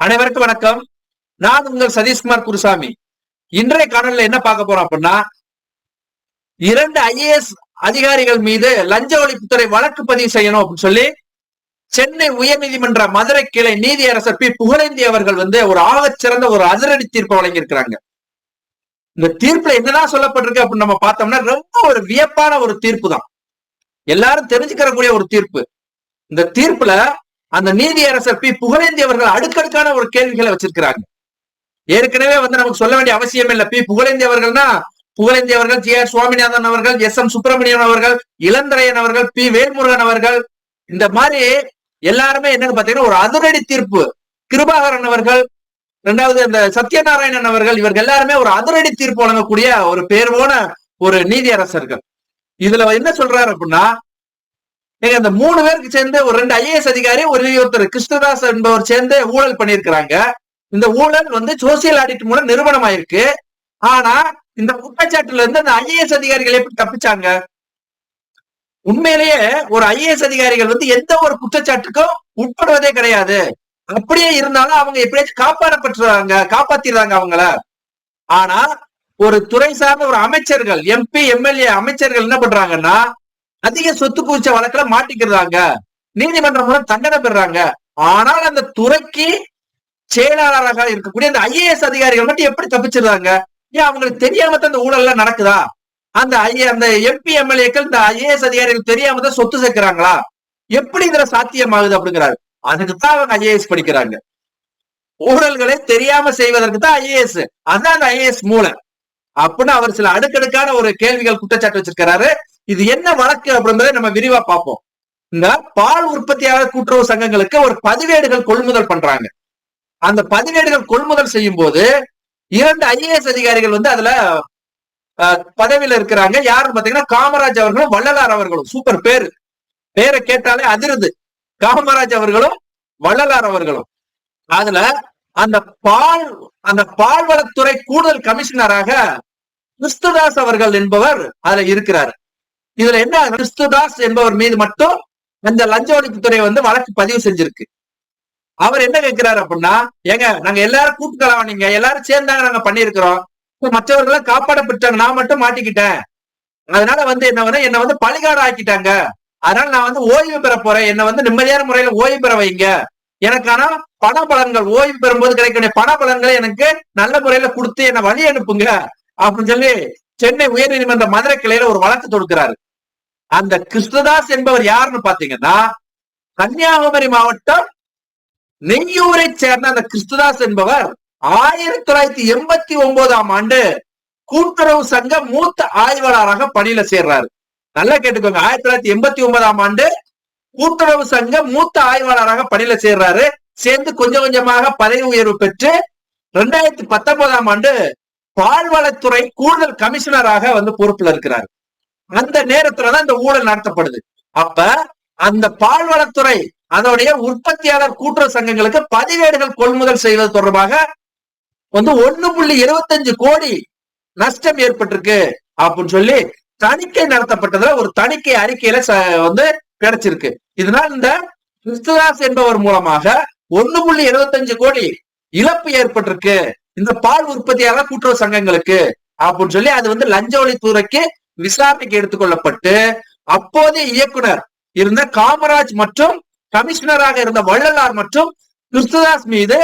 அனைவருக்கும் வணக்கம். நான் உங்கள் சதீஷ்குமார் குருசாமி. இன்றைய காணொலியில் என்ன பார்க்க போறோம் அப்படின்னா இரண்டு ஐஏஎஸ் அதிகாரிகள் மீது லஞ்ச ஒழிப்புத்துறை வழக்கு பதிவு செய்யணும் அப்படின்னு சொல்லி சென்னை உயர்நீதிமன்ற மதுரை கிளை நீதியரசர் பி. புகழேந்தி அவர்கள் வந்து ஒரு ஆகச்சிறந்த ஒரு அதிரடி தீர்ப்பு வழங்கியிருக்கிறாங்க. இந்த தீர்ப்புல என்னதான் சொல்லப்பட்டிருக்கு அப்படின்னு நம்ம பார்த்தோம்னா ரொம்ப ஒரு வியப்பான ஒரு தீர்ப்பு தான். எல்லாரும் தெரிஞ்சுக்கிறக்கூடிய ஒரு தீர்ப்பு. இந்த தீர்ப்புல அந்த நீதியரசர் பி. புகழேந்தியவர்கள் அடுக்கடுக்கான ஒரு கேள்விகளை வச்சிருக்கிறாங்க. ஏற்கனவே வந்து நமக்கு சொல்ல வேண்டிய அவசியம் இல்லை. பி. புகழேந்தியவர்கள்னா அவர்கள்னா ஜி. ஆர். சுவாமிநாதன் அவர்கள் எஸ். எம். சுப்பிரமணியன் அவர்கள் இளந்தரையன் அவர்கள் பி. வேல்முருகன் அவர்கள். இந்த மாதிரி எல்லாருமே என்னன்னு பாத்தீங்கன்னா ஒரு அதிரடி தீர்ப்பு. கிருபாகரன் அவர்கள் ரெண்டாவது இந்த சத்யநாராயணன் அவர்கள் இவர்கள் எல்லாருமே ஒரு அதிரடி தீர்ப்பு வழங்கக்கூடிய ஒரு பேர் போன ஒரு நீதியரசர்கள். இதுல என்ன சொல்றாரு அப்படின்னா நீங்க இந்த மூணு பேருக்கு சேர்ந்து ஒரு ரெண்டு ஐஏஎஸ் அதிகாரி ஒரு ஒருத்தர் கிருஷ்ணதாஸ் என்பவர் சேர்ந்து ஊழல் பண்ணியிருக்கிறாங்க. இந்த ஊழல் வந்து சோசியல் ஆடிட் மூலம் நிறுவனம் ஆயிருக்கு ஆனா இந்த குற்றச்சாட்டுல இருந்து அந்த ஐஏஎஸ் அதிகாரிகள் எப்படி தப்பிச்சாங்க? உண்மையிலேயே ஒரு ஐஏஎஸ் அதிகாரிகள் வந்து எந்த ஒரு குற்றச்சாட்டுக்கும் உட்படுவதே கிடையாது. அப்படியே இருந்தாலும் அவங்க எப்படியாச்சும் காப்பாற்றப்பட்டுறாங்க காப்பாத்திடுறாங்க அவங்கள. ஆனா ஒரு துறை சார்ந்த ஒரு அமைச்சர்கள் எம்பி எம்எல்ஏ அமைச்சர்கள் என்ன பண்றாங்கன்னா அதிக சொத்து குவிச்ச வழக்குல மாட்டிக்கிறாங்க. நீதிமன்றம் மூலம் தண்டனை பெறாங்க. ஆனால் அந்த துறைக்கு செயலாளராக இருக்கக்கூடிய அந்த ஐஏஎஸ் அதிகாரிகள் மட்டும் எப்படி தப்பிச்சிருந்தாங்க ஏன் அவங்களுக்கு தெரியாம தான் அந்த ஊழல் எல்லாம் நடக்குதா? அந்த ஐஏ அந்த எம்பி எம்எல்ஏக்கள் இந்த ஐஏஎஸ் அதிகாரிகள் தெரியாம தான் சொத்து சேர்க்கிறாங்களா? எப்படி இதுல சாத்தியமாகுது அப்படிங்கிறாரு. அதுக்கு தான் அவங்க ஐஏஎஸ் படிக்கிறாங்க. ஊழல்களை தெரியாம செய்வதற்கு தான் ஐஏஎஸ். அதான் அந்த ஐஏஎஸ் மூலம் அப்படின்னு அவர் சில அடுக்கடுக்கான ஒரு கேள்விகள் குற்றச்சாட்டு வச்சிருக்கிறாரு. இது என்ன வழக்கு அப்படின்றத நம்ம விரிவா பார்ப்போம். இந்த பால் உற்பத்தியாளர் கூட்டுறவு சங்கங்களுக்கு ஒரு பதிவேடுகள் கொள்முதல் பண்றாங்க. அந்த பதிவேடுகள் கொள்முதல் செய்யும் போது இரண்டு ஐஏஎஸ் அதிகாரிகள் வந்து அதுல பதவியில இருக்கிறாங்க. யாருன்னு பாத்தீங்கன்னா காமராஜ் அவர்களும் வள்ளலார் அவர்களும். சூப்பர் பேர். பேரை கேட்டாலே அதிருது. காமராஜ் அவர்களும் வள்ளலார் அவர்களும். அதுல அந்த பால் அந்த பால்வளத்துறை கூடுதல் கமிஷனராக கிறிஸ்துதாஸ் அவர்கள் என்பவர் அதுல இருக்கிறார். இதுல என்ன கிறிஸ்துதாஸ் என்பவர் மீது மட்டும் அந்த லஞ்ச ஒழிப்புத்துறை வந்து வழக்கு பதிவு செஞ்சிருக்கு. அவர் என்ன கேட்கிறாரு அப்படின்னா ஏங்க நாங்க எல்லாரும் கூட்டுக்கலாம் நீங்க எல்லாரும் சேர்ந்தாங்க நாங்க பண்ணிருக்கிறோம் மற்றவர்கள் காப்பாடப்பட்டாங்க நான் மட்டும் மாட்டிக்கிட்டேன். அதனால வந்து என்ன என்ன வந்து பழிகாடு ஆக்கிட்டாங்க அதனால நான் வந்து ஓய்வு பெற போறேன். என்ன வந்து நிம்மதியான முறையில ஓய்வு பெற வைங்க. எனக்கான பண பலன்கள் ஓய்வு பெறும்போது கிடைக்கக்கூடிய பண பலன்களை எனக்கு நல்ல முறையில கொடுத்து என்னை வழி அனுப்புங்க அப்படின்னு சொல்லி சென்னை உயர்நீதிமன்ற மதுரை கிளையில ஒரு வழக்கு தொடுக்கிறாரு. அந்த கிருஷ்ணதாஸ் என்பவர் யாருன்னு பாத்தீங்கன்னா கன்னியாகுமரி மாவட்டம் நெய்யூரை சேர்ந்த அந்த கிருஷ்ணதாஸ் என்பவர் ஆயிரத்தி தொள்ளாயிரத்தி எண்பத்தி ஒன்பதாம் ஆண்டு கூட்டுறவு சங்க மூத்த ஆய்வாளராக பணியில சேர்றாரு. நல்லா கேட்டுக்கோங்க. ஆயிரத்தி தொள்ளாயிரத்தி எண்பத்தி ஒன்பதாம் ஆண்டு கூட்டுறவு சங்க மூத்த ஆய்வாளராக பணியில சேர்றாரு. சேர்ந்து கொஞ்சம் கொஞ்சமாக பதவி உயர்வு பெற்று ரெண்டாயிரத்தி பத்தொன்பதாம் ஆண்டு பால்வளத்துறை கூடுதல் கமிஷனராக வந்து பொறுப்புல இருக்கிறார். அந்த நேரத்துலதான் இந்த ஊழல் நடத்தப்படுது. அப்ப அந்த பால்வளத்துறை அதனுடைய உற்பத்தியாளர் கூட்டுறவு சங்கங்களுக்கு பதிவேடுகள் கொள்முதல் செய்வது தொடர்பாக வந்து ஒண்ணு புள்ளி இருபத்தஞ்சு கோடி நஷ்டம் ஏற்பட்டிருக்கு அப்படின்னு சொல்லி தணிக்கை நடத்தப்பட்டதுல ஒரு தணிக்கை அறிக்கையில வந்து கிடைச்சிருக்கு. இதனால் இந்த கிறிஸ்துதாஸ் என்பவர் மூலமாக ஒண்ணு புள்ளி இருபத்தஞ்சு கோடி இழப்பு ஏற்பட்டிருக்கு. இந்த பால் உற்பத்தியாளர் கூட்டுறவு சங்கங்களுக்கு அப்படின்னு சொல்லி அது வந்து லஞ்ச ஒளித்துறைக்கு விசாரணைக்கு எடுத்துக்கொள்ளப்பட்டு அப்போதைய இயக்குனர் இருந்த காமராஜ் மற்றும் கமிஷனராக இருந்த வள்ளலார் மற்றும் கிறிஸ்துதாஸ் மீது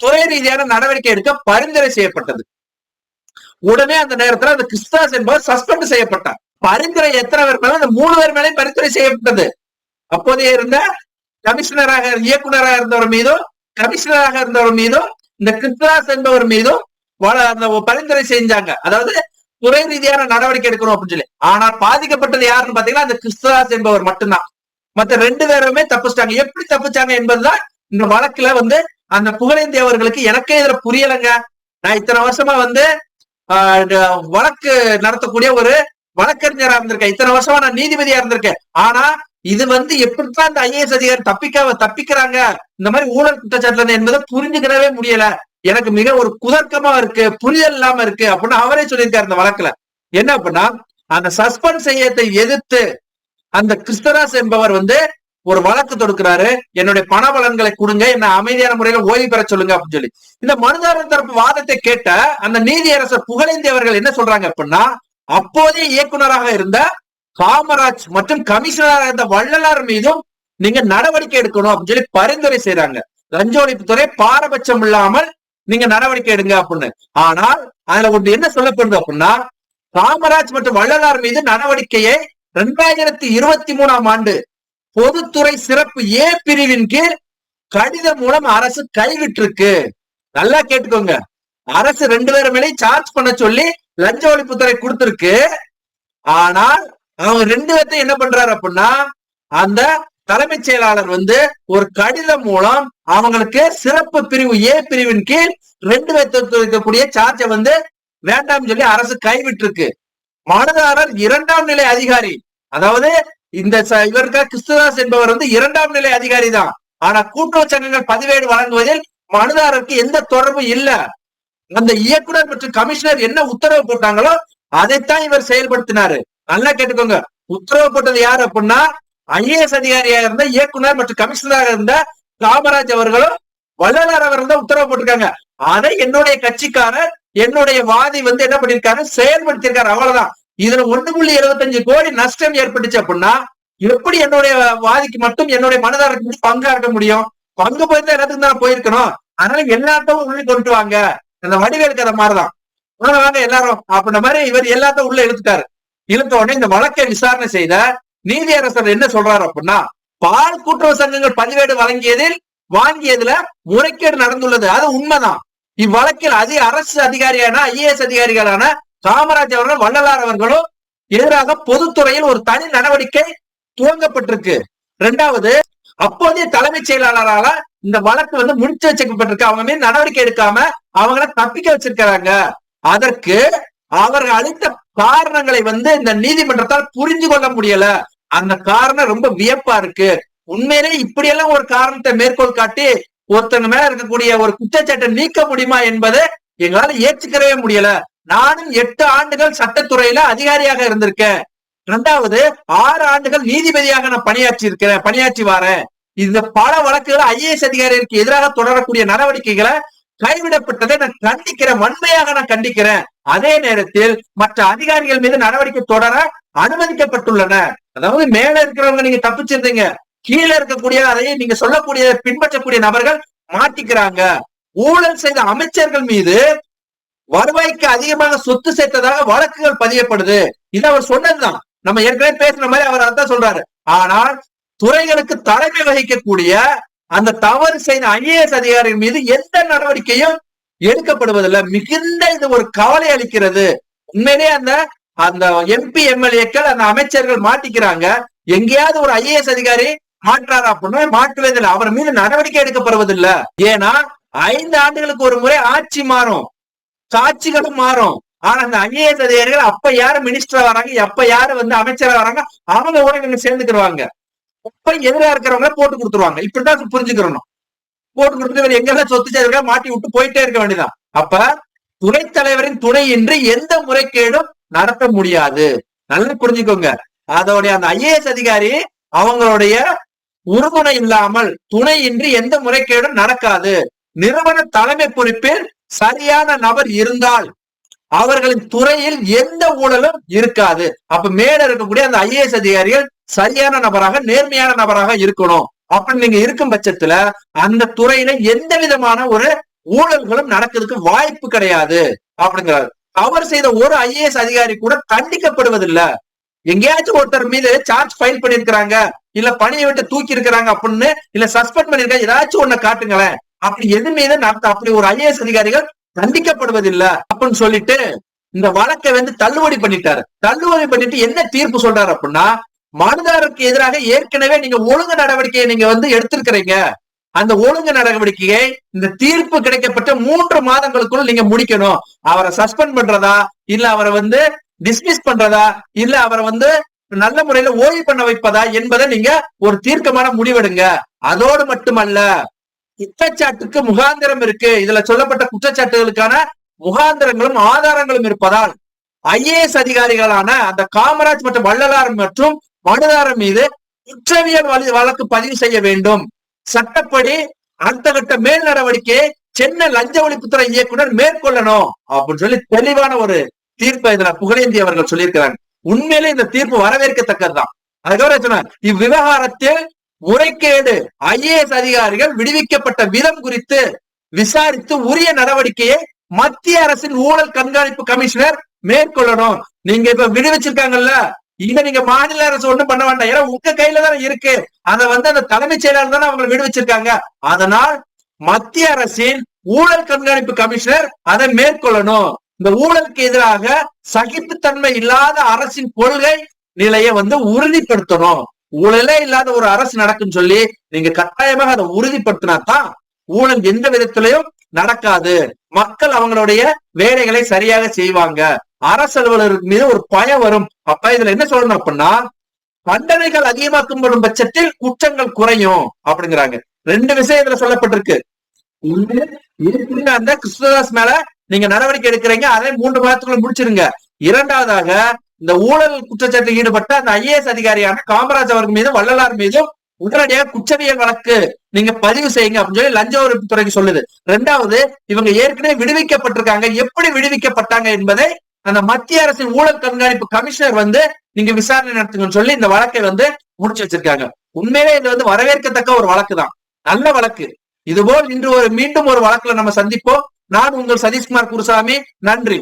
துறை ரீதியான நடவடிக்கை எடுக்க பரிந்துரை செய்யப்பட்டது. உடனே அந்த நேரத்துல அந்த கிறிஸ்துதாஸ் என்பவர் சஸ்பெண்ட் செய்யப்பட்டார். பரிந்துரை எத்தனை பேர் மேலும் அந்த மூணு பேர் மேலே பரிந்துரை செய்யப்பட்டது. அப்போதைய இருந்த கமிஷனராக இயக்குனராக இருந்தவர் மீதும் கமிஷனராக இருந்தவர் மீதும் இந்த கிறிஸ்துதாஸ் என்பவர் மீதும் அந்த பரிந்துரை செஞ்சாங்க. அதாவது துறை ரீதியான நடவடிக்கை எடுக்கணும் அப்படின்னு சொல்லி. ஆனால் பாதிக்கப்பட்டது யாருன்னு பாத்தீங்கன்னா அந்த கிறிஸ்தராஜ் என்பவர் மட்டும்தான். மத்த ரெண்டு பேருமே தப்பிச்சிட்டாங்க. எப்படி தப்பிச்சாங்க என்பதுதான் இந்த வழக்குல வந்து அந்த புகழேந்தி அவர்களுக்கு எனக்கே இதுல புரியலைங்க. நான் இத்தனை வருஷமா வந்து வழக்கு நடத்தக்கூடிய ஒரு வழக்கறிஞரா இருந்திருக்கேன். இத்தனை வருஷமா நான் நீதிபதியா இருந்திருக்கேன். ஆனா இது வந்து எப்படித்தான் இந்த ஐஏஎஸ் அதிகாரி தப்பிக்க தப்பிக்கிறாங்க. இந்த மாதிரி ஊழல் குற்றச்சாட்டுல என்பதை புரிஞ்சுக்கிறவே முடியல. எனக்கு மிக ஒரு குதர்க்கமா இருக்கு புரியல் இல்லாம இருக்கு அப்படின்னு அவரே சொல்லியிருக்காரு இந்த வழக்குல. என்ன அப்படின்னா அந்த சஸ்பெண்ட் செய்யத்தை எதிர்த்து அந்த கிறிஸ்தராஸ் என்பவர் வந்து ஒரு வழக்கு தொடுக்கிறாரு என்னுடைய பண பலன்களை கொடுங்க என்ன அமைதியான முறையில ஓய்வு பெற சொல்லுங்க அப்படின்னு சொல்லி. இந்த மனுதாரர் தரப்பு வாதத்தை கேட்ட அந்த நீதியரசர் புகழேந்தி அவர்கள் என்ன சொல்றாங்க அப்படின்னா அப்போதைய இயக்குனராக இருந்த காமராஜ் மற்றும் கமிஷனராக இருந்த வள்ளலார் மீதும் நீங்க நடவடிக்கை எடுக்கணும் அப்படின்னு சொல்லி பரிந்துரை செய்யறாங்க லஞ்ச ஒழிப்புத்துறை பாரபட்சம் இல்லாமல் நீங்க நடவடிக்கை எடுங்க அப்படின்னு. ஆனால் அதுல ஒன்று என்ன சொல்லப்படுது அப்படின்னா காமராஜ் மற்றும் வள்ளலார் மீது நடவடிக்கையை ரெண்டாயிரத்தி இருபத்தி மூணாம் ஆண்டு பொதுத்துறை சிறப்பு ஏ பிரிவின் கீழ் கடிதம் மூலம் அரசு கைவிட்டிருக்கு. நல்லா கேட்டுக்கோங்க. அரசு ரெண்டு பேரும் மேலே சார்ஜ் பண்ண சொல்லி லஞ்ச ஒழிப்புத்துறை கொடுத்திருக்கு. ஆனால் அவங்க ரெண்டு பேர்த்தையும் என்ன பண்றாரு அப்படின்னா அந்த தலைமைச் செயலாளர் வந்து ஒரு கடிதம் மூலம் அவங்களுக்கு சிறப்பு பிரிவு ஏ பிரிவின் கீழ் ரெண்டு பேர்த்துக்கு இருக்கக்கூடிய சார்ஜை வந்து வேண்டாம்னு சொல்லி அரசு கைவிட்டிருக்கு. மனுதாரர் இரண்டாம் நிலை அதிகாரி. அதாவது இந்த இவருக்கு கிறிஸ்துதாஸ் என்பவர் வந்து இரண்டாம் நிலை அதிகாரி தான். ஆனா கூட்டுறவு சங்கங்கள் பதிவேடு வழங்குவதில் மனுதாரருக்கு எந்த தொடர்பும் இல்ல. அந்த இயக்குனர் மற்றும் கமிஷனர் என்ன உத்தரவு போட்டாங்களோ அதைத்தான் இவர் செயல்படுத்தினாரு. நல்லா கேட்டுக்கோங்க. உத்தரவு போட்டது யார் அப்படின்னா ஐஏஎஸ் அதிகாரியா இருந்த இயக்குனர் மற்றும் கமிஷனராக இருந்த காமராஜ் அவர்களும் வள்ளலார் அவர்கள் தான் உத்தரவு போட்டிருக்காங்க. அதை என்னுடைய கட்சிக்காரர் என்னுடைய வாதி வந்து என்ன பண்ணிருக்காரு? செயல்படுத்தியிருக்காரு. அவ்வளவுதான். இதுல ஒண்ணு புள்ளி எழுபத்தஞ்சு கோடி நஷ்டம் ஏற்பட்டுச்சு அப்படின்னா எப்படி என்னுடைய வாதிக்கு மட்டும் என்னுடைய மனதாரருக்கு பங்கா இருக்க முடியும்? பங்கு போயிருந்தா எல்லாத்துக்கும் தான் போயிருக்கணும்? அதனால எல்லாத்தையும் உள்ளே கொண்டு வாங்க. இந்த வடிவேல் கதை மாதிரிதான். வாங்க வாங்க எல்லாரும். அப்படின்ற மாதிரி இவர் எல்லாத்தையும் உள்ள இழுத்துட்டாரு. இழுத்த உடனே இந்த வழக்கை விசாரணை செய்த நீதியரசர் என்ன சொல்றாரு அப்படின்னா பால் கூட்டுறவு சங்கங்கள் பதிவேடு வழங்கியதில் வாங்கியதுல முறைகேடு நடந்துள்ளது. அது உண்மைதான். இவ்வழக்கில் அதிக அரசு அதிகாரியான ஐஏஎஸ் அதிகாரிகளான காமராஜ் அவர்கள் வள்ளலார் அவர்களும் எதிராக பொதுத்துறையில் ஒரு தனி நடவடிக்கை துவங்கப்பட்டிருக்கு. ரெண்டாவது அப்போதைய தலைமைச் செயலாளரால இந்த வழக்கு வந்து முடிச்சு வச்சுக்கப்பட்டிருக்கு அவங்க மீது நடவடிக்கை எடுக்காம அவங்கள தப்பிக்க வச்சிருக்கிறாங்க. அதற்கு அவர்கள் அளித்த காரணங்களை வந்து இந்த நீதிமன்றத்தால் புரிஞ்சு கொள்ள முடியல. அந்த காரணம் ரொம்ப வியப்பா இருக்கு. உண்மையிலே இப்படியெல்லாம் ஒரு காரணத்தை மேற்கோள் காட்டி ஒருத்தங்க மேல இருக்கக்கூடிய ஒரு குற்றச்சாட்டை நீக்க முடியுமா என்பதை எங்களால ஏற்றுக்கவே முடியல. நானும் எட்டு ஆண்டுகள் சட்டத்துறையில அதிகாரியாக இருந்திருக்கேன். இரண்டாவது ஆறு ஆண்டுகள் நீதிபதியாக நான் பணியாற்றி இருக்கிறேன் பணியாற்றி வரேன். இந்த பல வழக்குகள் ஐஏஎஸ் அதிகாரிகளுக்கு எதிராக தொடரக்கூடிய நடவடிக்கைகளை கைவிடப்பட்டதை நான் கண்டிக்கிறேன் வன்மையாக நான் கண்டிக்கிறேன். அதே நேரத்தில் மற்ற அதிகாரிகள் மீது நடவடிக்கை தொடர அனுமதிக்கப்பட்டுள்ளன. அதாவது மேல இருக்கிறவங்க நீங்க தப்பிச்சிருந்தீங்க கீழே இருக்கக்கூடிய அதை நீங்க சொல்லக்கூடிய பின்பற்றக்கூடிய நபர்கள் மாட்டிக்கிறாங்க. ஊழல் செய்த அமைச்சர்கள் மீது வருவாய்க்கு அதிகமாக சொத்து சேர்த்ததாக வழக்குகள் பதியப்படுது. இது அவர் சொன்னதுதான். நம்ம ஏற்கனவே பேசுன மாதிரி அவர் அதான் சொல்றாரு. ஆனால் துறைகளுக்கு தலைமை வகிக்கக்கூடிய அந்த தவறு செய்த ஐஏஎஸ் அதிகாரிகள் மீது எந்த நடவடிக்கையும் எடுக்கப்படுவதில்லை. மிகுந்த இது ஒரு கவலை அளிக்கிறது. உண்மையிலேயே அந்த அந்த எம்பி எம்எல்ஏக்கள் அந்த அமைச்சர்கள் மாட்டிக்கிறாங்க. எங்கேயாவது ஒரு ஐஏஎஸ் அதிகாரி மாற்றாரா அப்படின்னா மாற்றுவதில்லை அவர் மீது நடவடிக்கை எடுக்கப்படுவதில்லை. ஏன்னா ஐந்து ஆண்டுகளுக்கு ஒரு முறை ஆட்சி மாறும். சாட்சிகளும் மாறும். ஆனா அந்த ஐஏஎஸ் அதிகாரிகள் அப்ப யாரு மினிஸ்டரா வராங்க? எப்ப யாரு வந்து அமைச்சரா வராங்க? அவங்க கூட இவங்க சேர்ந்துக்கிடுவாங்க. அப்ப எதிரா இருக்கிறவங்க போட்டு கொடுத்துருவாங்க. இப்படிதான் புரிஞ்சுக்கிறணும். போட்டு கொடுத்துட்டு இவர் எங்கெல்லாம் சொத்து சேர்க்க மாட்டி விட்டு போயிட்டே இருக்க வேண்டியதான் அப்ப துணைத் தலைவரின் துணையின்றி எந்த முறைகேடும் நடத்த முடியாது. நல்லா புரிஞ்சுக்கோங்க. அதோடைய அந்த ஐஏஎஸ் அதிகாரி அவங்களுடைய உறுதுணை இல்லாமல் துணையின்றி எந்த முறைகேடும் நடக்காது. நிறுவன தலைமை பொறுப்பில் சரியான நபர் இருந்தால் அவர்களின் துறையில் எந்த ஊழலும் இருக்காது. அப்ப மேல இருக்கக்கூடிய அந்த ஐஏஎஸ் அதிகாரிகள் சரியான நபராக நேர்மையான நபராக இருக்கணும். அப்படி நீங்க இருக்கும் பட்சத்துல அந்த துறையில எந்த விதமான ஒரு ஊழல்களும் நடக்கிறதுக்கு வாய்ப்பு கிடையாது. அப்படிங்கிறாரு. தவறு செய்த ஒரு ஐஏஎஸ் அதிகாரி கூட தண்டிக்கப்படுவதில்லை. எங்கேயாச்சும் ஒருத்தர் மீது சார்ஜ் ஃபைல் பண்ணிருக்கிறாங்க இல்ல பணியை விட்டு தூக்கி இருக்கிறாங்க அப்படின்னு இல்ல சஸ்பெண்ட் பண்ணிருக்காங்க ஏதாச்சும் ஒண்ணு காட்டுங்களேன். அப்படி எது மீது நடத்த அப்படி ஒரு ஐஏஎஸ் அதிகாரிகள் தண்டிக்கப்படுவதில்லை அப்படின்னு சொல்லிட்டு இந்த வழக்கை வந்து தள்ளுபடி பண்ணிட்டாரு. தள்ளுபடி பண்ணிட்டு என்ன தீர்ப்பு சொல்றாரு அப்படின்னா மனுதாரருக்கு எதிராக ஏற்கனவே நீங்க ஒழுங்கு நடவடிக்கையை நீங்க வந்து எடுத்திருக்கிறீங்க. அந்த ஒழுங்கு நடவடிக்கையை இந்த தீர்ப்பு கிடைக்கப்பட்ட மூன்று மாதங்களுக்குள்ள நீங்க முடிக்கணும். அவரை சஸ்பெண்ட் பண்றதா? இல்ல அவரை வந்து டிஸ்மிஸ் பண்றதா? இல்ல அவரை வந்து நல்ல முறையில ஓய்வு பண்ண வைப்பதா என்பதை நீங்க ஒரு தீர்க்கமான முடிவெடுங்க. அதோடு மட்டுமல்ல குற்றச்சாட்டுக்கு முகாந்திரம் இருக்கு. இதுல சொல்லப்பட்ட குற்றச்சாட்டுகளுக்கான முகாந்திரங்களும் ஆதாரங்களும் இருப்பதால் ஐஏஎஸ் அதிகாரிகளான அந்த காமராஜ் மற்றும் வள்ளலார் மற்றும் மனுதாரர் மீது குற்றவியல் வழி- வழக்கு பதிவு செய்ய வேண்டும். சட்டப்படி அந்த கட்ட மேல் நடவடிக்கையை சென்னை லஞ்ச ஒழிப்புத்துறை இயக்குனர் மேற்கொள்ளணும் அப்படின்னு சொல்லி தெளிவான ஒரு தீர்ப்பை இதுல புகழேந்தி அவர்கள் சொல்லியிருக்கிறாங்க. உண்மையிலே இந்த தீர்ப்பு வரவேற்கத்தக்கதுதான். அதுக்கப்புறம் சொன்னார் இவ்விவகாரத்தில் முறைகேடு ஐஏஎஸ் அதிகாரிகள் விடுவிக்கப்பட்ட விதம் குறித்து விசாரித்து உரிய நடவடிக்கையை மத்திய அரசின் ஊழல் கண்காணிப்பு கமிஷனர் மேற்கொள்ளணும். நீங்க இப்ப விடுவிச்சிருக்காங்கல்ல இத நீங்க மாநில அரசு ஒண்ணும் பண்ண வேண்டாம். ஏன்னா உங்க கையில தானே இருக்கு. அதை வந்து அந்த தலைமைச் செயலாளர் தானே அவங்களை விடுவிச்சிருக்காங்க அதனால் மத்திய அரசின் ஊழல் கண்காணிப்பு கமிஷனர் அதை மேற்கொள்ளணும். இந்த ஊழலுக்கு எதிராக சகிப்புத்தன்மை இல்லாத அரசின் கொள்கை நிலையை வந்து உறுதிப்படுத்தணும். ஊழலே இல்லாத ஒரு அரசு நடக்கும் சொல்லி நீங்க கட்டாயமாக அதை உறுதிப்படுத்தினா தான் ஊழல் எந்த விதத்திலையும் நடக்காது. மக்கள் அவங்களுடைய வேலைகளை சரியாக செய்வாங்க. அரசு அலுவலர் மீது ஒரு பயம் வரும். அப்ப இதுல என்ன சொல்லணும் அப்படின்னா தண்டனைகள் அதிகமாக்கப்படும் பட்சத்தில் குற்றங்கள் குறையும் அப்படிங்கிறாங்க. ரெண்டு விஷயம் இதுல சொல்லப்பட்டிருக்கு. ஒண்ணு, அந்த கிருஷ்ணதாஸ் மேல நீங்க நடவடிக்கை எடுக்கிறீங்க அதை மூன்று மாதத்துக்குள்ள முடிச்சிருங்க. இரண்டாவதாக இந்த ஊழல் குற்றச்சாட்டில் ஈடுபட்ட அந்த ஐஏஎஸ் அதிகாரியான காமராஜ் அவர்கள் மீதும் வள்ளலார் மீதும் உடனடியாக குற்றவியல் வழக்கு. நீங்க பதிவு செய்யுங்க அப்படின்னு சொல்லி லஞ்ச ஒழிப்புத்துறைக்கு சொல்லுது. ரெண்டாவது இவங்க ஏற்கனவே விடுவிக்கப்பட்டிருக்காங்க. எப்படி விடுவிக்கப்பட்டாங்க என்பதை அந்த மத்திய அரசின் ஊழல் கண்காணிப்பு கமிஷனர் வந்து நீங்க விசாரணை நடத்துங்கன்னு சொல்லி இந்த வழக்கை வந்து முடிச்சு வச்சிருக்காங்க. உண்மையிலே இது வந்து வரவேற்கத்தக்க ஒரு வழக்கு தான். நல்ல வழக்கு. இதுபோல் இன்று ஒரு மீண்டும் ஒரு வழக்குல நம்ம சந்திப்போம். நான் உங்கள் சதீஷ்குமார் குருசாமி. நன்றி.